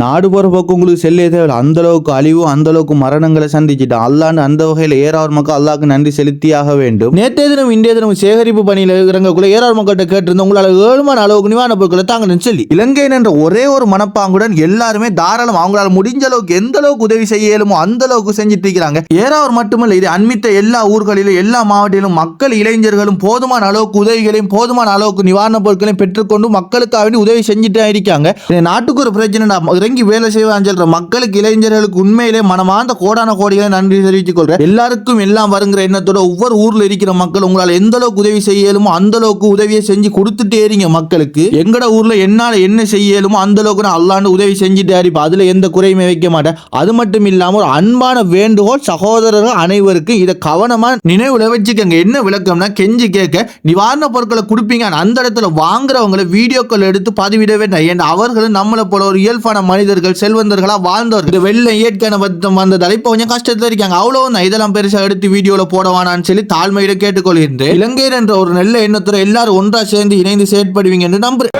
நாடு போற பக்கம் உங்களுக்கு செல்லே தேவை அந்த அளவுக்கு அழிவு அந்த அளவுக்கு மரணங்களை சந்திச்சுட்டு அல்லாண்டு அந்த வகையில் ஏறாவது மக்கள் அல்லாஹ்க்கு நன்றி செலுத்தியாக வேண்டும். நேற்றைய தினம் இந்திய தினம் சேகரிப்பு பணியில் இருக்கிறவங்களுக்குள்ள ஏறாவது மக்கள்கிட்ட கேட்டிருந்த உங்களால் ஏழுமான அளவுக்கு நிவாரண பொருட்களை தாங்கன்னு சொல்லி. இலங்கையின் என்ற ஒரே ஒரு மனப்பாங்குடன் எல்லாருமே தாராளம் அவங்களால முடிஞ்ச அளவுக்கு எந்த அளவுக்கு உதவி செய்ய இயலுமோ அந்த அளவுக்கு செஞ்சுட்டு இருக்கிறாங்க. ஏறாவது மட்டுமல்ல இது அண்மித்த எல்லா ஊர்களிலும் எல்லா மாவட்டத்திலும் மக்கள் இளைஞர்களும் போதுமான அளவுக்கு உதவிகளையும் போதுமான அளவுக்கு நிவாரண பொருட்களையும் பெற்றுக்கொண்டு மக்களுக்காக உதவி செஞ்சுட்டு இருக்காங்க. நாட்டுக்கு ஒரு பிரச்சனை இறங்கி வேலை செய்வான்னு சொல்ற மக்களுக்கு இளைஞர்களுக்கு உண்மையிலே மனமார்ந்த கோடான கோடிகளை நன்றி தெரிவித்துக் கொள்றேன் எல்லாருக்கும் எல்லாம் வருங்கிற எண்ணத்தோட ஒவ்வொரு ஊர்ல இருக்கிற மக்கள் உங்களால் எந்த அளவுக்கு உதவி செய்ய இயலுமோ அந்த அளவுக்கு உதவியை செஞ்சு கொடுத்துட்டே இருங்க மக்களுக்கு. எங்கட ஊர்ல என்னால என்ன செய்ய இயலுமோ அந்த அளவுக்கு நான் அல்லாண்டு உதவி செஞ்சுட்டே இருப்பேன். அதுல எந்த குறையுமே வைக்க மாட்டேன். அது மட்டும் இல்லாம ஒரு அன்பான வேண்டுகோள் சகோதரர்கள் அனைவருக்கும் இதை கவனமா நினைவுல வச்சுக்கோங்க. என்ன விளக்கம்னா கெஞ்சி கேட்க. நிவாரண பொருட்களை கொடுப்பீங்க. அந்த இடத்துல வாங்குறவங்களை வீடியோக்கள் எடுத்து பதிவிட வேண்டாம். ஏன்னா அவர்களும் நம்மளை போல ஒரு இயல்பான மனிதர்கள் செல்வந்தர்களா வாழ்ந்தவர்கள். வெளில வெள்ளம் இயற்கையான வருத்தம் வந்ததால இப்போ கொஞ்சம் கஷ்டத்துல இருக்காங்க. அவ்வளவு தான் இதெல்லாம் பெருசாக எடுத்து வீடியோவில் போடவானான்னு சொல்லி தாழ்மையில கேட்டுக்கொள்கின்றேன் இலங்கையர் என்ற ஒரு நல்ல எண்ணத்துறை எல்லாரும் ஒன்றா சேர்ந்து இணைந்து செயற்படுவீங்க என்று நம்புறேன்.